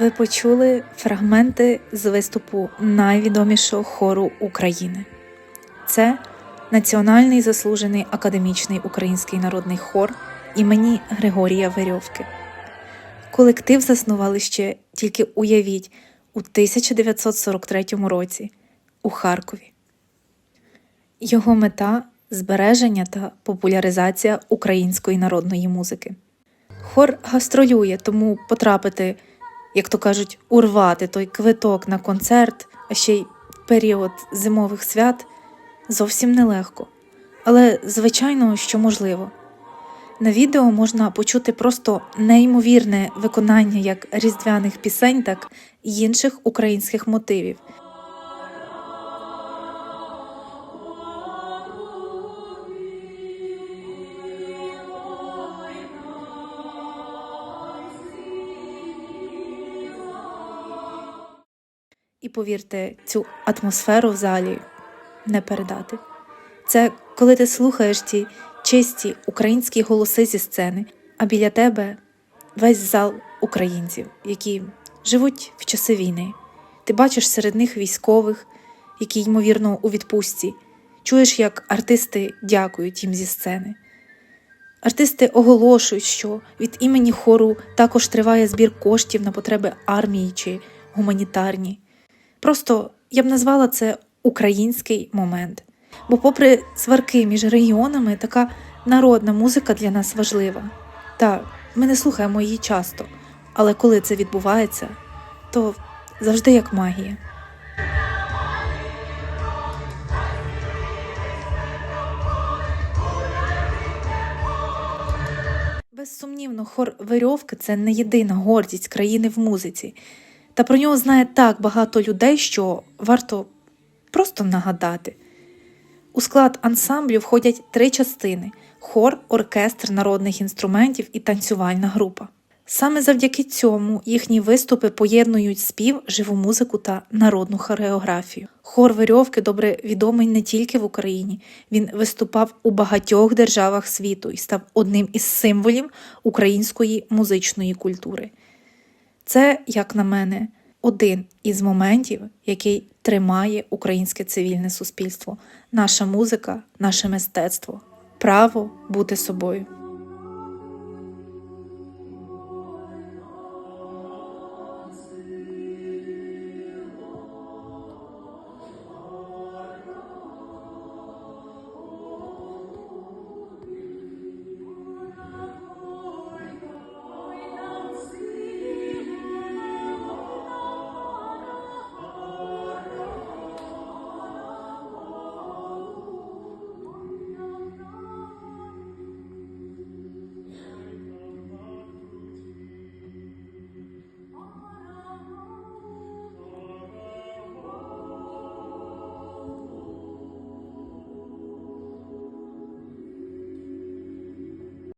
Ви почули фрагменти з виступу найвідомішого хору України. Це Національний заслужений академічний український народний хор імені Григорія Верьовки. Колектив заснували ще тільки уявіть у 1943 році у Харкові. Його мета збереження та популяризація української народної музики. Хор гастролює, тому потрапити, як то кажуть, урвати той квиток на концерт, а ще й період зимових свят зовсім нелегко. Але звичайно, що можливо. На відео можна почути просто неймовірне виконання як різдвяних пісень, так і інших українських мотивів. І повірте, цю атмосферу в залі не передати. Це коли ти слухаєш ті чисті українські голоси зі сцени, а біля тебе весь зал українців, які живуть в часи війни. Ти бачиш серед них військових, які, ймовірно, у відпустці, чуєш, як артисти дякують їм зі сцени. Артисти оголошують, що від імені хору також триває збір коштів на потреби армії чи гуманітарні. Просто я б назвала це український момент. Бо, попри сварки між регіонами, така народна музика для нас важлива. Та ми не слухаємо її часто, але коли це відбувається, то завжди як магія. Безсумнівно, хор Верьовки це не єдина гордість країни в музиці. Та про нього знає так багато людей, що варто просто нагадати. У склад ансамблю входять три частини: хор, оркестр народних інструментів і танцювальна група. Саме завдяки цьому їхні виступи поєднують спів, живу музику та народну хореографію. Хор Верьовки добре відомий не тільки в Україні, він виступав у багатьох державах світу і став одним із символів української музичної культури. Це, як на мене, один із моментів, який тримає українське цивільне суспільство, наша музика, наше мистецтво, право бути собою.